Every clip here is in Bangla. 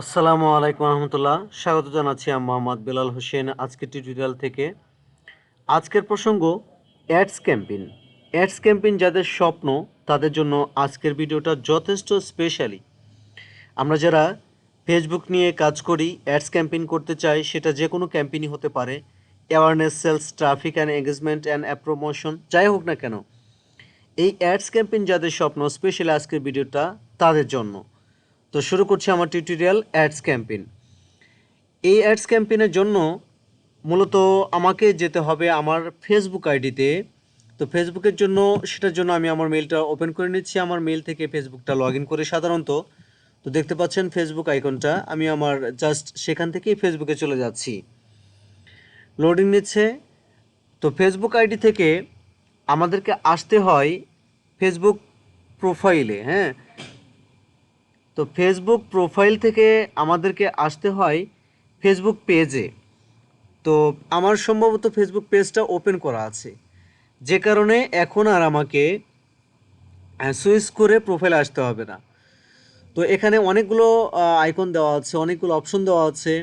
আসসালামু আলাইকুম রহমতুল্লাহ। স্বাগত জানাচ্ছি আমি মোহাম্মদ বেলাল হোসেন। আজকের টিউটোরিয়াল থেকে আজকের প্রসঙ্গ অ্যাডস ক্যাম্পেইন অ্যাডস ক্যাম্পেইন যাদের স্বপ্ন, তাদের জন্য আজকের ভিডিওটা যথেষ্ট স্পেশালি আমরা যারা ফেসবুক নিয়ে কাজ করি অ্যাডস ক্যাম্পেইন করতে চাই, সেটা যে কোনো ক্যাম্পেইনই হতে পারে। Awareness sales traffic and engagement and app promotion যাই হোক না কেন। এই অ্যাডস ক্যাম্পেইন যাদের স্বপ্ন স্পেশালি আজকের ভিডিওটা তাদের জন্য। তো শুরু করছি আমার টিউটোরিয়াল অ্যাডস ক্যাম্পেইন এই অ্যাডস ক্যাম্পেইনের জন্য মূলত আমাকে যেতে হবে আমার ফেসবুক আইডিতে তো ফেসবুকের জন্য, সেটার জন্য আমি আমার মেলটা ওপেন করে নিচ্ছি। আমার মেল থেকে ফেসবুকটা লগ করে সাধারণত, তো দেখতে পাচ্ছেন ফেসবুক আইকনটা আমি আমার জাস্ট সেখান থেকেই ফেসবুকে চলে যাচ্ছি। লোডিং নিচ্ছে। তো ফেসবুক আইডি থেকে আমাদেরকে আসতে হয় ফেসবুক প্রোফাইলে হ্যাঁ? তো ফেসবুক প্রোফাইল থেকে আমাদেরকে আসতে হয় ফেসবুক পেজে তো আমার সম্ভবত ফেসবুক পেজটা ওপেন করা আছে। যে কারণে এখন আর আমাকে সুইচ করে প্রোফাইল আসতে হবে না। তো এখানে অনেকগুলো আইকন দেওয়া আছে, অনেকগুলো অপশন দেওয়া আছে।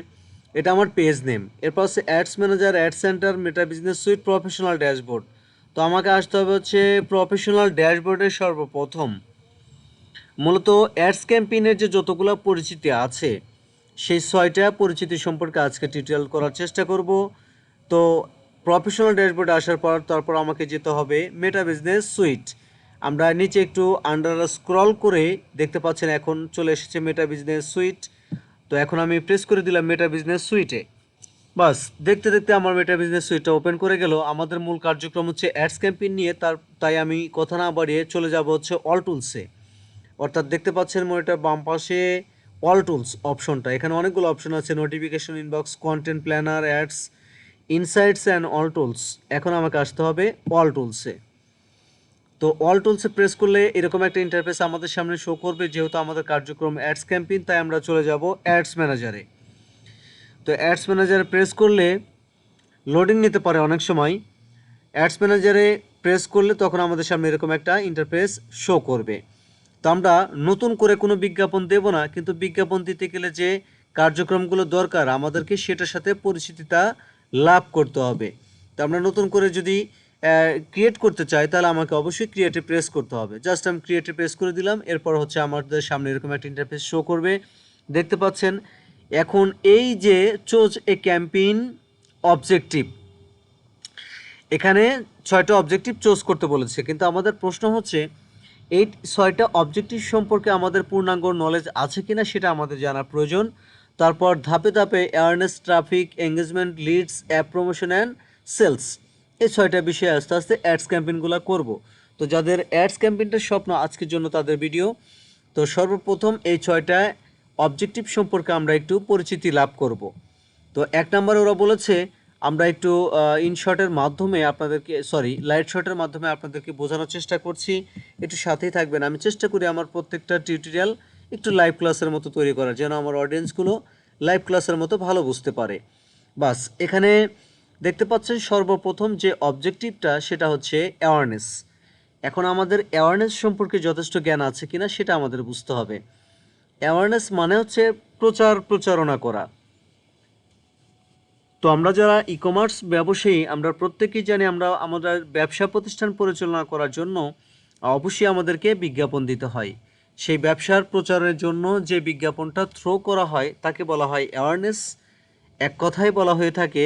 এটা আমার পেজ নেম এরপর হচ্ছে ads manager ad center Meta business suite professional dashboard তো আমাকে আসতে হবে হচ্ছে প্রফেশনাল ড্যাশবোর্ডের সর্বপ্রথম। মূলত অ্যাডস ক্যাম্পেইনের যে যতগুলো পরিচিতি আছে, সেই ছয়টা পরিচিতি সম্পর্কে আজকে টিউটোরিয়াল করার চেষ্টা করব। তো প্রফেশনাল ড্যাশবোর্ডে আসার পর তারপর আমাকে যেতে হবে মেটা বিজনেস সুইট আমরা নিচে একটু আন্ডার স্ক্রল করে দেখতে পাচ্ছেন এখন চলে এসেছে মেটা বিজনেস সুইট তো এখন আমি প্রেস করে দিলাম মেটা বিজনেস সুইটে বাস, দেখতে দেখতে আমার মেটা বিজনেস সুইটটা ওপেন করে গেল। আমাদের মূল কার্যক্রম হচ্ছে অ্যাডস ক্যাম্পেইন নিয়ে, তার, তাই আমি কথা না বাড়িয়ে চলে যাব হচ্ছে অল টুলসে অর্থাৎ দেখতে পাচ্ছেন মনিটর বাম পাশে অল টুলস অপশনটা এখানে অনেকগুলো অপশন আছে notification inbox content planner ads insights and all tools এখন আমাকে আসতে হবে অল টুলসে তো অল টুলসে প্রেস করলে এরকম একটা ইন্টারফেস আমাদের সামনে শো করবে, যেহেতু আমাদের কার্যক্রম অ্যাডস ক্যাম্পেইন তাই আমরা চলে যাব অ্যাডস ম্যানেজারে তো অ্যাডস ম্যানেজারে প্রেস করলে লোডিং নিতে পারে অনেক সময়। অ্যাডস ম্যানেজারে প্রেস করলে তখন আমাদের সামনে এরকম একটা ইন্টারফেস শো করবে। তো আমরা নতুন করে কোনো বিজ্ঞাপন দেব না, কিন্তু বিজ্ঞাপন দিতে গেলে যে কার্যক্রমগুলো দরকার, আমাদেরকে সেটার সাথে পরিচিতিটা লাভ করতে হবে। তো আমরা নতুন করে যদি ক্রিয়েট করতে চাই, তাহলে আমাকে অবশ্যই ক্রিয়েটে প্রেস করতে হবে। জাস্ট আমি ক্রিয়েটে প্রেস করে দিলাম, এরপর হচ্ছে আমাদের সামনে এরকম একটা ইন্টারফেস শো করবে। দেখতে পাচ্ছেন, এখন এই যে চোজ এ ক্যাম্পেইন অবজেক্টিভ এখানে ছয়টা অবজেক্টিভ চোজ করতে বলেছে, কিন্তু আমাদের প্রশ্ন হচ্ছে এই ছয়টা অবজেক্টিভ সম্পর্কে আমাদের পূর্ণাঙ্গ নলেজ আছে কিনা সেটা আমাদের জানা প্রয়োজন। তারপর ধাপে ধাপে awareness traffic engagement leads app promotion and sales এই ছয়টা বিষয়ে আস্তে আস্তে অ্যাডস ক্যাম্পেইনগুলো করব। তো যাদের অ্যাডস ক্যাম্পেইনটার স্বপ্ন আজকের জন্য তাদের ভিডিও তো সর্বপ্রথম এই ছয়টা অবজেক্টিভ সম্পর্কে আমরা একটু পরিচিতি লাভ করব। তো এক নম্বরে ওরা বলেছে আমরা একটু ইনশটের মাধ্যমে আপনাদেরকে সরি লাইট শটের মাধ্যমে আপনাদেরকে বোঝানোর চেষ্টা করছি। একটু সাথেই থাকবেন। আমি চেষ্টা করি আমার প্রত্যেকটা টিউটোরিয়াল একটু লাইভ ক্লাসের মতো তৈরি করার, যেন আমার অডিয়েন্সগুলো লাইভ ক্লাসের মতো ভালো বুঝতে পারে। বাস, এখানে দেখতে পাচ্ছেন সর্বপ্রথম যে অবজেক্টিভটা সেটা হচ্ছে অ্যাওয়ারনেস এখন আমাদের অ্যাওয়ারনেস সম্পর্কে যথেষ্ট জ্ঞান আছে কিনা, সেটা আমাদের বুঝতে হবে। অ্যাওয়ারনেস মানে হচ্ছে প্রচার প্রচারণা করা। তো আমরা যারা ই কমার্স ব্যবসায়ী, আমরা প্রত্যেকেই জানি আমরা আমাদের ব্যবসা প্রতিষ্ঠান পরিচালনা করার জন্য অবশ্যই আমাদেরকে বিজ্ঞাপন দিতে হয়। সেই ব্যবসার প্রচারের জন্য যে বিজ্ঞাপনটা থ্রো করা হয়, তাকে বলা হয় অ্যাওয়ারনেস এক কথায় বলা হয়ে থাকে,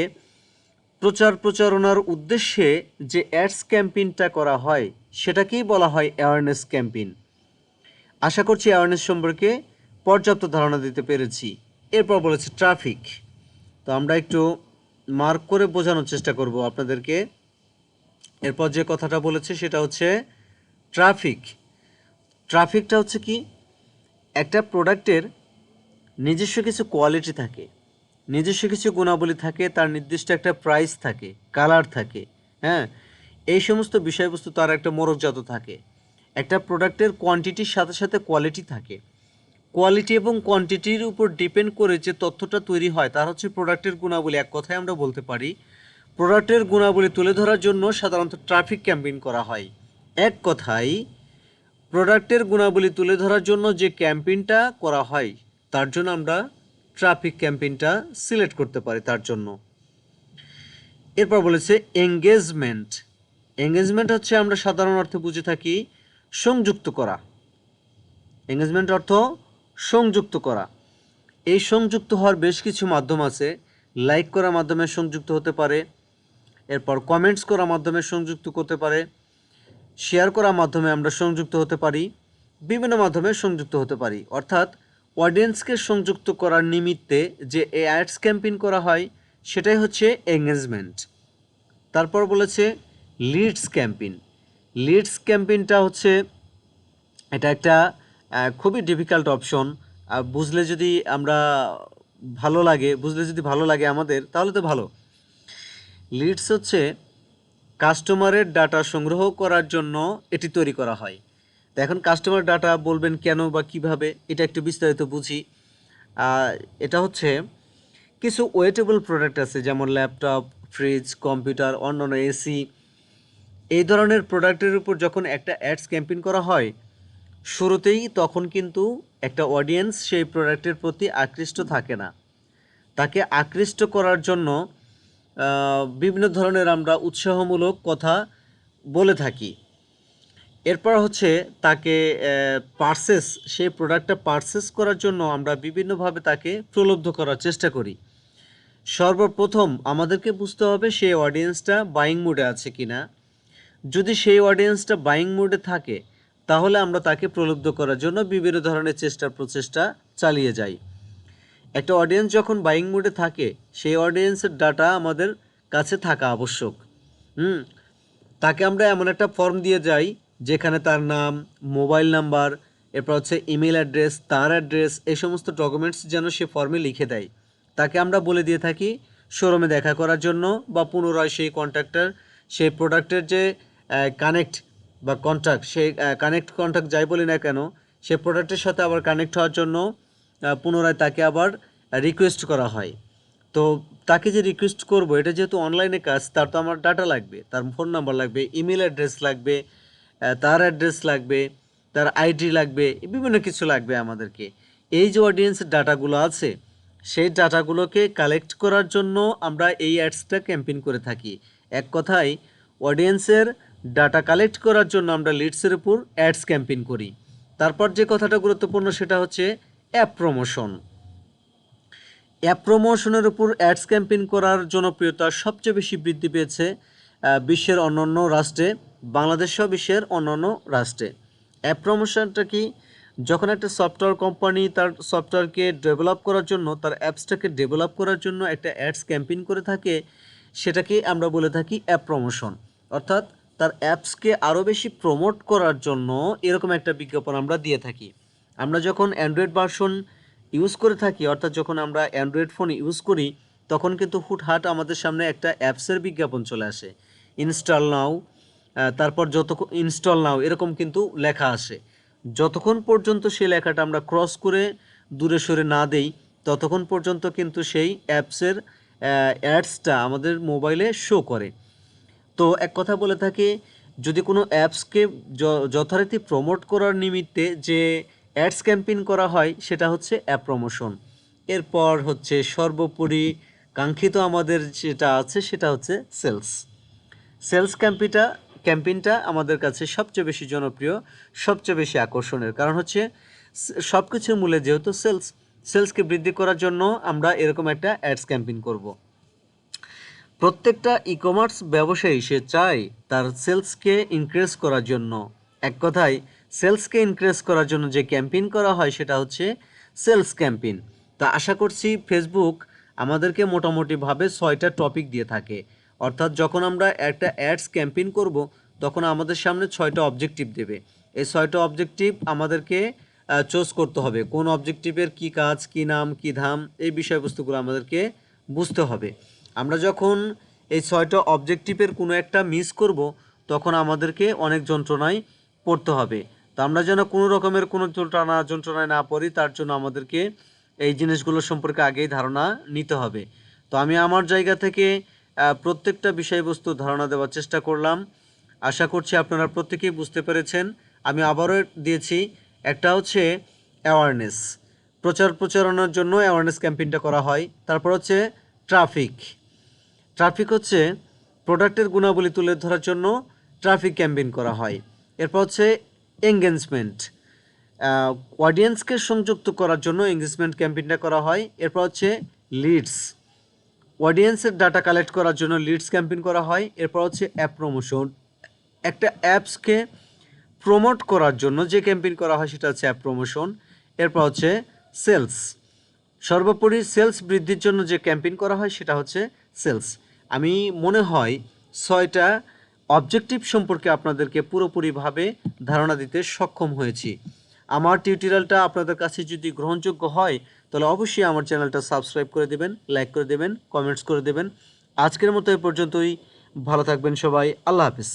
প্রচার প্রচারণার উদ্দেশ্যে যে অ্যাডস ক্যাম্পেইনটা করা হয়, সেটাকেই বলা হয় অ্যাওয়ারনেস ক্যাম্পেইন আশা করছি অ্যাওয়ারনেস সম্পর্কে পর্যাপ্ত ধারণা দিতে পেরেছি। এরপর বলেছে ট্রাফিক তো আমরা একটু মার্ক করে বোঝানোর চেষ্টা করব আপনাদেরকে। এরপর যে কথাটা বলেছে সেটা হচ্ছে ট্রাফিক ট্রাফিকটা হচ্ছে কি? একটা প্রোডাক্টের নিজস্ব কিছু কোয়ালিটি থাকে, নিজস্ব কিছু গুণাবলী থাকে, তার নির্দিষ্ট একটা প্রাইস থাকে কালার থাকে হ্যাঁ? এই সমস্ত বিষয়বস্তু তার একটা মোড়কজাত থাকে। একটা প্রোডাক্টের কোয়ান্টিটির সাথে সাথে কোয়ালিটি থাকে। কোয়ালিটি এবং কোয়ান্টিটির উপর ডিপেন্ড করে যে তথ্যটা তৈরি হয়, তার হচ্ছে প্রোডাক্টের গুণাবলী। এক কথায় আমরা বলতে পারি, প্রোডাক্টের গুণাবলী তুলে ধরার জন্য সাধারণত ট্রাফিক ক্যাম্পেইন করা হয়। এক কথায়, প্রোডাক্টের গুণাবলী তুলে ধরার জন্য যে ক্যাম্পেইনটা করা হয়, তার জন্য আমরা ট্রাফিক ক্যাম্পেইনটা সিলেক্ট করতে পারি তার জন্য। এরপর বলেছে এঙ্গেজমেন্ট এঙ্গেজমেন্ট হচ্ছে আমরা সাধারণ অর্থে বুঝে থাকি সংযুক্ত করা। এঙ্গেজমেন্ট অর্থ সংযুক্ত করা। এই সংযুক্ত হওয়ার বেশ কিছু মাধ্যম আছে। লাইক করার মাধ্যমে সংযুক্ত হতে পারে। এরপর কমেন্টস করার মাধ্যমে সংযুক্ত করতে পারে। শেয়ার করার মাধ্যমে আমরা সংযুক্ত হতে পারি। বিভিন্ন মাধ্যমে সংযুক্ত হতে পারি। অর্থাৎ অডিয়েন্সকে সংযুক্ত করার নিমিত্তে যে এই অ্যাডস ক্যাম্পেইন করা হয়, সেটাই হচ্ছে এঙ্গেজমেন্ট তারপর বলেছে লিডস ক্যাম্পেইন লিডস ক্যাম্পেইনটা হচ্ছে, এটা একটা খুবই ডিফিকাল্ট অপশন বুঝলে যদি আমরা ভালো লাগে, বুঝলে যদি ভালো লাগে আমাদের, তাহলে তো ভালো। লিডস হচ্ছে কাস্টমারের ডাটা সংগ্রহ করার জন্য এটি তৈরি করা হয়। তো এখন কাস্টমার ডাটা বলবেন কেন বা কীভাবে, এটা একটু বিস্তারিত বুঝি। এটা হচ্ছে কিছু ওয়েটেবল প্রোডাক্ট আছে, যেমন ল্যাপটপ ফ্রিজ কম্পিউটার অন্যান্য এসি এই ধরনের প্রোডাক্টের উপর যখন একটা অ্যাডস ক্যাম্পেইন করা হয় শুরুতেই তখন কিন্তু একটা অডিয়েন্স সেই প্রোডাক্টের প্রতি আকৃষ্ট থাকে না। তাকে আকৃষ্ট করার জন্য বিভিন্ন ধরনের আমরা উৎসাহমূলক কথা বলে থাকি। এরপর হচ্ছে তাকে পার্সেস সেই প্রোডাক্টটা পার্সেস করার জন্য আমরা বিভিন্নভাবে তাকে প্রলব্ধ করার চেষ্টা করি। সর্বপ্রথম আমাদেরকে বুঝতে হবে সেই অডিয়েন্সটা বাইং মুডে আছে কি না যদি সেই অডিয়েন্সটা বাইং মুডে থাকে তাহলে আমরা তাকে প্রলুব্ধ করার জন্য বিভিন্ন ধরনের চেষ্টা প্রচেষ্টা চালিয়ে যাই। একটা অডিয়েন্স যখন বাইং মুডে থাকে, সেই অডিয়েন্সের ডাটা আমাদের কাছে থাকা আবশ্যক। হুম, তাকে আমরা এমন একটা ফর্ম দিয়ে যাই, যেখানে তার নাম মোবাইল নাম্বার এরপর হচ্ছে ইমেল অ্যাড্রেস তার অ্যাড্রেস এই সমস্ত ডকুমেন্টস যেন সে ফর্মে লিখে দেয়। তাকে আমরা বলে দিয়ে থাকি শোরুমে দেখা করার জন্য বা পুনরায় সেই কন্ট্রাক্টর সেই প্রোডাক্টের যে কানেক্ট বা কন্ট্যাক্ট সেই কানেক্ট কন্ট্যাক্ট যাই বলি না কেন, সে প্রোডাক্টের সাথে আবার কানেক্ট হওয়ার জন্য পুনরায় তাকে আবার রিকোয়েস্ট করা হয়। তো তাকে যে রিকোয়েস্ট করব, এটা যেহেতু অনলাইনে কাজ, তার তো আমার ডাটা লাগবে, তার ফোন নাম্বার লাগবে ইমেল অ্যাড্রেস লাগবে তার অ্যাড্রেস লাগবে, তার আইডি লাগবে, বিভিন্ন কিছু লাগবে আমাদেরকে। এই যে অডিয়েন্সের ডাটাগুলো আছে, সেই ডাটাগুলোকে কালেক্ট করার জন্য আমরা এই অ্যাডসটা ক্যাম্পেইন করে থাকি। এক কথায় অডিয়েন্সের ডাটা কালেক্ট করার জন্য আমরা লিডসের উপর অ্যাডস ক্যাম্পেইন করি। তারপর যে কথাটা গুরুত্বপূর্ণ সেটা হচ্ছে অ্যাপ প্রমোশন। অ্যাপ প্রমোশনের উপর অ্যাডস ক্যাম্পেইন করার জনপ্রিয়তা সবচেয়ে বেশি বৃদ্ধি পেয়েছে বিশ্বের অন্যান্য রাষ্ট্রে, বাংলাদেশ বিশ্বের অন্যান্য রাষ্ট্রে। অ্যাপ প্রমোশনটা কি? যখন একটা সফটওয়্যার কোম্পানি তার সফটওয়্যারকে ডেভেলপ করার জন্য, তার অ্যাপসটাকে ডেভেলপ করার জন্য একটা অ্যাডস ক্যাম্পেইন করে থাকে, সেটাকে আমরা বলে থাকি অ্যাপ প্রমোশন। অর্থাৎ তার অ্যাপসকে আরও বেশি প্রমোট করার জন্য এরকম একটা বিজ্ঞাপন আমরা দিয়ে থাকি। আমরা যখন অ্যান্ড্রয়েড ভার্সন ইউজ করে থাকি, অর্থাৎ যখন আমরা অ্যান্ড্রয়েড ফোন ইউজ করি, তখন কিন্তু হুটহাট আমাদের সামনে একটা অ্যাপসের বিজ্ঞাপন চলে আসে। ইনস্টল নাও তারপর যত ইনস্টল নাও এরকম কিন্তু লেখা আসে। যতক্ষণ পর্যন্ত সেই লেখাটা আমরা ক্রস করে দূরে সরে না দেই, ততক্ষণ পর্যন্ত কিন্তু সেই অ্যাপসের অ্যাডসটা আমাদের মোবাইলে শো করে। তো এক কথা বলে থাকি, যদি কোনো অ্যাপসকে যথারীতি প্রমোট করার নিমিত্তে যে অ্যাডস ক্যাম্পেইন করা হয়, সেটা হচ্ছে অ্যাপ প্রমোশন এরপর হচ্ছে সর্বোপরি কাঙ্ক্ষিত আমাদের যেটা আছে, সেটা হচ্ছে সেলস সেলস ক্যাম্পিটা ক্যাম্পেইনটা আমাদের কাছে সবচেয়ে বেশি জনপ্রিয়, সবচেয়ে বেশি আকর্ষণের। কারণ হচ্ছে সব কিছুর মূলে যেহেতু সেলস সেলসকে বৃদ্ধি করার জন্য আমরা এরকম একটা অ্যাডস ক্যাম্পেইন করব। প্রত্যেকটা ই কমার্স ব্যবসায়ী সে চায় তার সেলসকে ইনক্রিজ করার জন্য। এক কথায় সেলসকে ইনক্রিজ করার জন্য যে ক্যাম্পেইন করা হয় সেটা হচ্ছে সেলস ক্যাম্পেইন তা আশা করছি ফেসবুক আমাদেরকে মোটামুটিভাবে ছয়টা টপিক দিয়ে থাকে। অর্থাৎ যখন আমরা একটা অ্যাডস ক্যাম্পেইন করব, তখন আমাদের সামনে ছয়টা অবজেক্টিভ দেবে। এই ছয়টা অবজেক্টিভ আমাদেরকে চোজ করতে হবে। কোন অবজেক্টিভের কি কাজ, কি নাম, কি ধাম, এই বিষয়বস্তুগুলো আমাদেরকে বুঝতে হবে। আমরা যখন এই ছয়টা অবজেক্টিভের কোনো একটা মিস করব, তখন আমাদেরকে অনেক যন্ত্রণায় পড়তে হবে। তো আমরা যেন কোনো রকমের কোনো যন্ত্রণা যন্ত্রণায় না পড়ি, তার জন্য আমাদেরকে এই জিনিসগুলো সম্পর্কে আগেই ধারণা নিতে হবে। তো আমি আমার জায়গা থেকে প্রত্যেকটা বিষয়বস্তু ধারণা দেওয়ার চেষ্টা করলাম। আশা করছি আপনারা প্রত্যেকেই বুঝতে পেরেছেন। আমি আবারও দিয়েছি, একটা হচ্ছে অ্যাওয়ারনেস প্রচার প্রচারণার জন্য অ্যাওয়ারনেস ক্যাম্পেইনটা করা হয়। তারপর হচ্ছে ট্রাফিক ট্রাফিক হচ্ছে প্রোডাক্টের গুণাবলী তুলে ধরার জন্য ট্রাফিক ক্যাম্পেইন করা হয়। এরপর হচ্ছে এঙ্গেজমেন্ট অডিয়েন্সকে সংযুক্ত করার জন্য এঙ্গেজমেন্ট ক্যাম্পেইনটা করা হয়। এরপর হচ্ছে লিডস অডিয়েন্সের ডাটা কালেক্ট করার জন্য লিডস ক্যাম্পেইন করা হয়। এরপর হচ্ছে অ্যাপ প্রমোশন একটা অ্যাপসকে প্রমোট করার জন্য যে ক্যাম্পেইন করা হয় সেটা হচ্ছে অ্যাপ প্রমোশন এরপর হচ্ছে সেলস সর্বোপরি সেলস বৃদ্ধির জন্য যে ক্যাম্পেইন করা হয় সেটা হচ্ছে সেলস আমি মনে হয় ছয়টা অবজেক্টিভ সম্পর্কে আপনাদেরকে পুরোপুরিভাবে ধারণা দিতে সক্ষম হয়েছি। আমার টিউটোরিয়ালটা আপনাদের কাছে যদি গ্রহণযোগ্য হয়, তাহলে অবশ্যই আমার চ্যানেলটা সাবস্ক্রাইব করে দেবেন লাইক করে দেবেন কমেন্টস করে দেবেন। আজকের মতো এ পর্যন্তই। ভালো থাকবেন সবাই। আল্লাহ হাফিজ।